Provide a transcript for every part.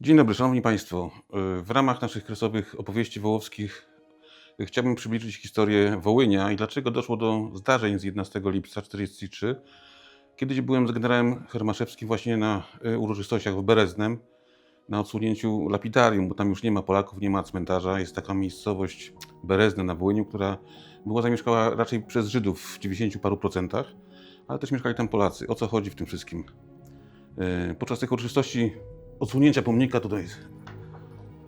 Dzień dobry, Szanowni Państwo. W ramach naszych kresowych opowieści wołowskich chciałbym przybliżyć historię Wołynia i dlaczego doszło do zdarzeń z 11 lipca 1943. Kiedyś byłem z generałem Hermaszewskim właśnie na y, uroczystościach w Bereznem, na odsłonięciu lapidarium, bo tam już nie ma Polaków, nie ma cmentarza. Jest taka miejscowość Berezne na Wołyniu, która była zamieszkała raczej przez Żydów w 90 paru procentach, ale też mieszkali tam Polacy. O co chodzi w tym wszystkim? Y, Podczas tych uroczystości odsłonięcia pomnika, tutaj jest,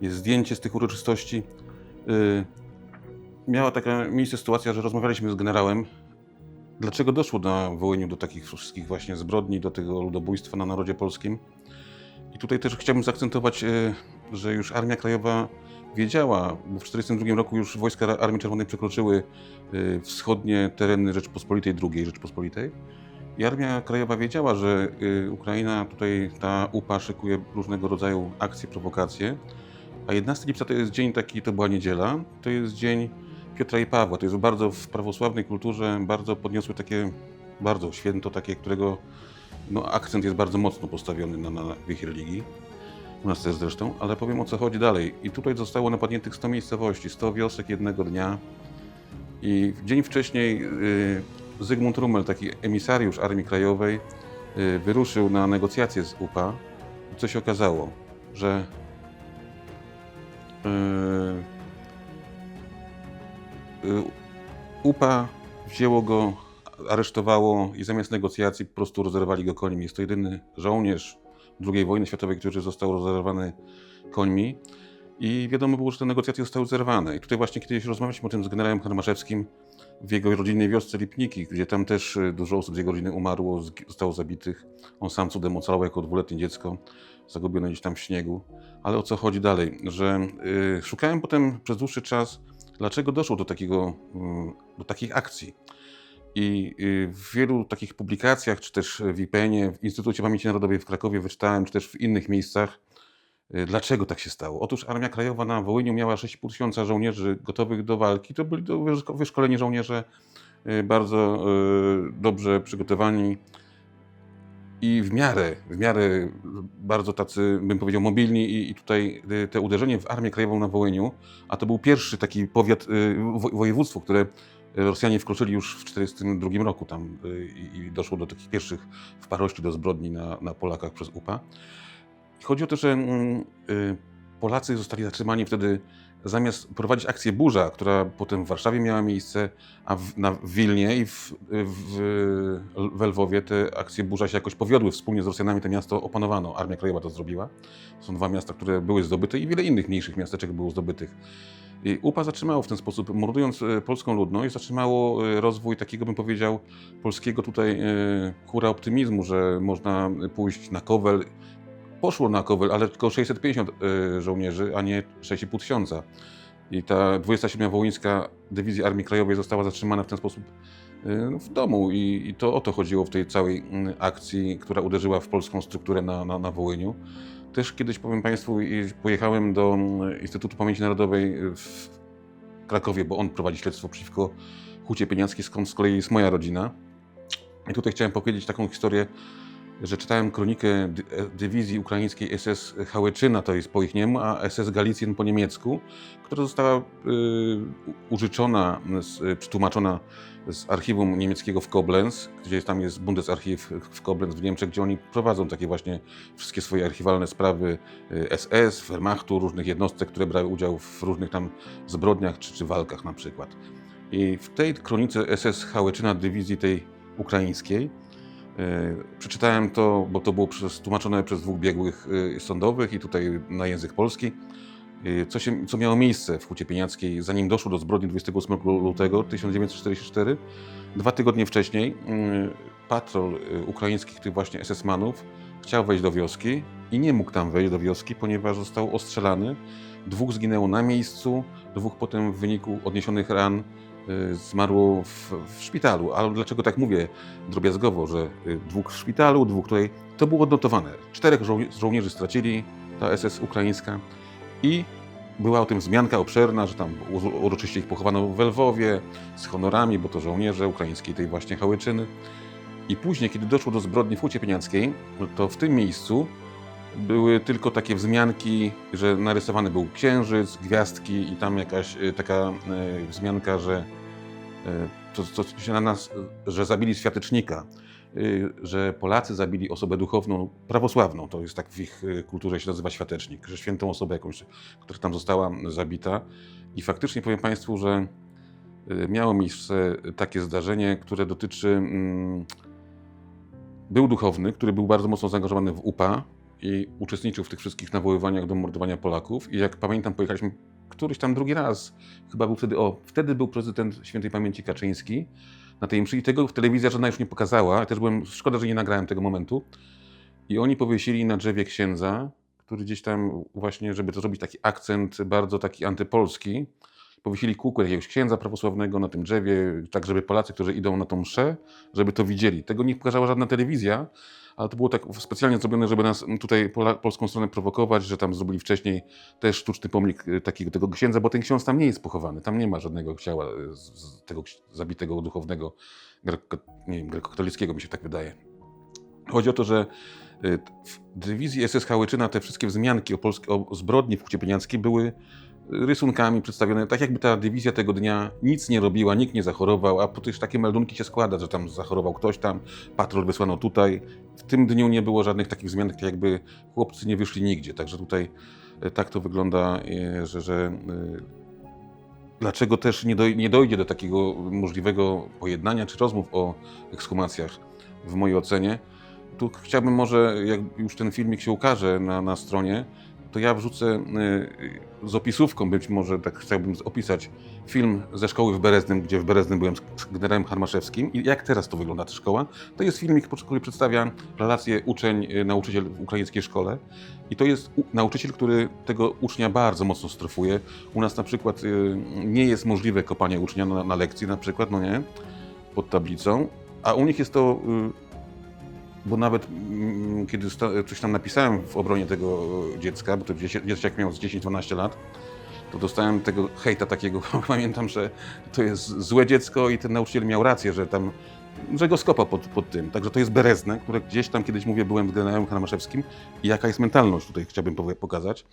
jest zdjęcie z tych uroczystości, y, miała taka miejsce sytuacja, że rozmawialiśmy z generałem, dlaczego doszło na Wołyniu do takich wszystkich właśnie zbrodni, do tego ludobójstwa na narodzie polskim. I tutaj też chciałbym zaakcentować, y, że już Armia Krajowa wiedziała, bo w 1942 roku już wojska Armii Czerwonej przekroczyły y, wschodnie tereny Rzeczpospolitej II Rzeczpospolitej. I Armia Krajowa wiedziała, że y, Ukraina tutaj, ta UPA szykuje różnego rodzaju akcje, prowokacje. A 11 lipca to jest dzień taki, to była niedziela, to jest dzień Piotra i Pawła. To jest bardzo w prawosławnej kulturze, bardzo podniosłe takie, bardzo święto takie, którego no, akcent jest bardzo mocno postawiony na, na ich religii. U nas też zresztą, ale powiem o co chodzi dalej. I tutaj zostało napadniętych 100 miejscowości, 100 wiosek jednego dnia. I dzień wcześniej y, Zygmunt Rummel, taki emisariusz Armii Krajowej, y, wyruszył na negocjacje z UPA. Co się okazało? Że y, y, UPA wzięło go, aresztowało i zamiast negocjacji po prostu rozerwali go końmi. Jest to jedyny żołnierz II wojny światowej, który został rozerwany końmi. I wiadomo było, że te negocjacje zostały zerwane. I tutaj właśnie kiedyś rozmawialiśmy o tym z generałem Hermaszewskim w jego rodzinnej wiosce Lipniki, gdzie tam też y, dużo osób z jego rodziny umarło, zostało zabitych. On sam cudem ocalał jako dwuletnie dziecko, zagubione gdzieś tam w śniegu. Ale o co chodzi dalej? Że y, szukałem potem przez dłuższy czas, dlaczego doszło do, takiego, y, do takich akcji. I y, w wielu takich publikacjach, czy też w IPN-ie, w Instytucie Pamięci Narodowej w Krakowie wyczytałem, czy też w innych miejscach, dlaczego tak się stało. Otóż Armia Krajowa na Wołyniu miała 6,5 tysiąca żołnierzy gotowych do walki. To byli to wyszko- wyszkoleni żołnierze, y, bardzo y, dobrze przygotowani i w miarę, w miarę bardzo tacy, bym powiedział, mobilni i, tutaj y, te uderzenie w Armię Krajową na Wołyniu, a to był pierwszy taki powiat, y, wo- województwo, które Rosjanie wkroczyli już w 1942 roku tam y, i, i doszło do takich pierwszych wparości do zbrodni na, na Polakach przez UPA. Chodzi o to, że mm, y, Polacy zostali zatrzymani wtedy zamiast prowadzić akcję Burza, która potem w Warszawie miała miejsce, a w, na, Wilnie i w, w, w Lwowie te akcje Burza się jakoś powiodły. Wspólnie z Rosjanami to miasto opanowano. Armia Krajowa to zrobiła. Są dwa miasta, które były zdobyte i wiele innych mniejszych miasteczek było zdobytych. I UPA zatrzymało w ten sposób, mordując e, polską ludność, zatrzymało e, rozwój takiego, bym powiedział, polskiego tutaj e, hura optymizmu, że można pójść na Kowel. Poszło na Kowel, ale tylko 650 e, żołnierzy, a nie 6,5 tysiąca. I ta 27. Wołyńska Dywizja Armii Krajowej została zatrzymana w ten sposób e, w domu. I, to o to chodziło w tej całej mm, akcji, która uderzyła w polską strukturę na, na, na Wołyniu. Też kiedyś powiem Państwu, pojechałem do mm, Instytutu Pamięci Narodowej w Krakowie, bo on prowadzi śledztwo przeciwko Hucie Pieniackiej, skąd z kolei jest moja rodzina. I tutaj chciałem powiedzieć taką historię, że czytałem kronikę dy- dywizji ukraińskiej SS Hałyczyna, to jest po ich niemu, a SS Galicjen po niemiecku, która została y, użyczona, z, y, przetłumaczona z archiwum niemieckiego w Koblenz, gdzie tam jest Bundesarchiv w Koblenz w Niemczech, gdzie oni prowadzą takie właśnie wszystkie swoje archiwalne sprawy y, SS, Wehrmachtu, różnych jednostek, które brały udział w różnych tam zbrodniach czy, czy walkach na przykład. I w tej kronice SS Hałyczyna dywizji tej ukraińskiej przeczytałem to, bo to było przez, tłumaczone przez dwóch biegłych e, sądowych i tutaj na język polski, e, co, się, co miało miejsce w Hucie Pieniackiej, zanim doszło do zbrodni 28 lutego 1944. Dwa tygodnie wcześniej mm, patrol e, ukraińskich tych właśnie SS-manów chciał wejść do wioski i nie mógł tam wejść do wioski, ponieważ został ostrzelany. Dwóch zginęło na miejscu, dwóch potem w wyniku odniesionych ran zmarło w, w szpitalu. Ale dlaczego tak mówię drobiazgowo, że y, dwóch w szpitalu, dwóch tutaj, to było odnotowane. Czterech żoł- żołnierzy stracili, ta SS ukraińska i była o tym wzmianka obszerna, że tam uroczyście ich pochowano w Lwowie z honorami, bo to żołnierze ukraińskiej tej właśnie Hałyczyny. I później, kiedy doszło do zbrodni w Hucie Pieniackiej, to w tym miejscu były tylko takie wzmianki, że narysowany był księżyc, gwiazdki i tam jakaś y, taka y, wzmianka, że y, to, to się na nas, że zabili światecznika, że Polacy zabili osobę duchowną prawosławną, to jest tak w ich kulturze się nazywa światecznik, że świętą osobę jakąś, która tam została zabita. I faktycznie powiem Państwu, że miało miejsce takie zdarzenie, które dotyczy. mm, Był duchowny, który był bardzo mocno zaangażowany w UPA i uczestniczył w tych wszystkich nawoływaniach do mordowania Polaków. I jak pamiętam, pojechaliśmy któryś tam drugi raz. Chyba był wtedy, o, wtedy był prezydent świętej pamięci Kaczyński na tej mszy i tego telewizja żadna już nie pokazała. Ja też byłem, szkoda, że nie nagrałem tego momentu. I oni powiesili na drzewie księdza, który gdzieś tam właśnie, żeby to zrobić taki akcent bardzo taki antypolski, powiesili kółko jakiegoś księdza prawosławnego na tym drzewie, tak żeby Polacy, którzy idą na tą mszę, żeby to widzieli. Tego nie pokazała żadna telewizja, ale to było tak specjalnie zrobione, żeby nas tutaj polską stronę prowokować, że tam zrobili wcześniej też sztuczny pomnik y, takiego tego księdza, bo ten ksiądz tam nie jest pochowany, tam nie ma żadnego ciała z tego zabitego duchownego greko, grekokatolickiego, mi się tak wydaje. Chodzi o to, że y, w dywizji SSH Łyczyna te wszystkie wzmianki o, polsk- o zbrodni w Hucie Pieniackiej były rysunkami przedstawione, tak jakby ta dywizja tego dnia nic nie robiła, nikt nie zachorował, a przecież takie meldunki się składa, że tam zachorował ktoś tam, patrol wysłano tutaj. W tym dniu nie było żadnych takich zmian, tak jakby chłopcy nie wyszli nigdzie, także tutaj e, tak to wygląda, e, że, że e, dlaczego też nie, doj- nie dojdzie do takiego możliwego pojednania czy rozmów o ekshumacjach w mojej ocenie. Tu chciałbym może, jak już ten filmik się ukaże na, na stronie, to ja wrzucę y, z opisówką, być może tak chciałbym opisać film ze szkoły w Bereznym, gdzie w Bereznym byłem z generałem Harmaszewskim i jak teraz to wygląda ta szkoła. To jest filmik, który przedstawia relację uczeń-nauczyciel w ukraińskiej szkole i to jest nauczyciel, który tego ucznia bardzo mocno strofuje. U nas na przykład y, nie jest możliwe kopanie ucznia na, na lekcji na przykład, no nie, pod tablicą, a u nich jest to y, bo nawet mm, kiedy coś tam napisałem w obronie tego dziecka, bo to dzieciak miał z 10-12 lat, to dostałem tego hejta takiego, pamiętam, że to jest złe dziecko i ten nauczyciel miał rację, że tam, że go skopał pod, pod tym. Także to jest Berezne, które gdzieś tam kiedyś mówię, byłem z generałem Haramaszewskim i jaka jest mentalność tutaj chciałbym pokazać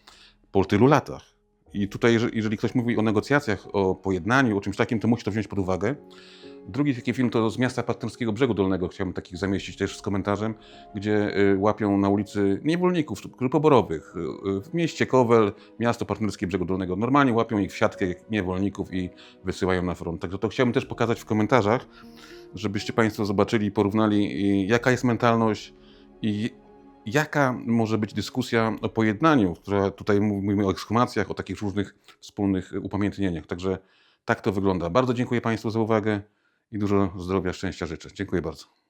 po tylu latach. I tutaj, jeżeli- ktoś mówi o negocjacjach, o pojednaniu, o czymś takim, to musi to wziąć pod uwagę. Drugi taki film to z miasta partnerskiego Brzegu Dolnego, chciałbym takich zamieścić też z komentarzem, gdzie y, łapią na ulicy niewolników grup poborowych. Y, y, W mieście Kowel, miasto partnerskie Brzegu Dolnego. Normalnie łapią ich w siatkę niewolników i wysyłają na front. Także to chciałbym też pokazać w komentarzach, żebyście Państwo zobaczyli porównali, jaka jest mentalność i jaka może być dyskusja o pojednaniu, która tutaj mówimy o ekshumacjach, o takich różnych wspólnych upamiętnieniach. Także tak to wygląda. Bardzo dziękuję Państwu za uwagę i dużo zdrowia, szczęścia życzę. Dziękuję bardzo.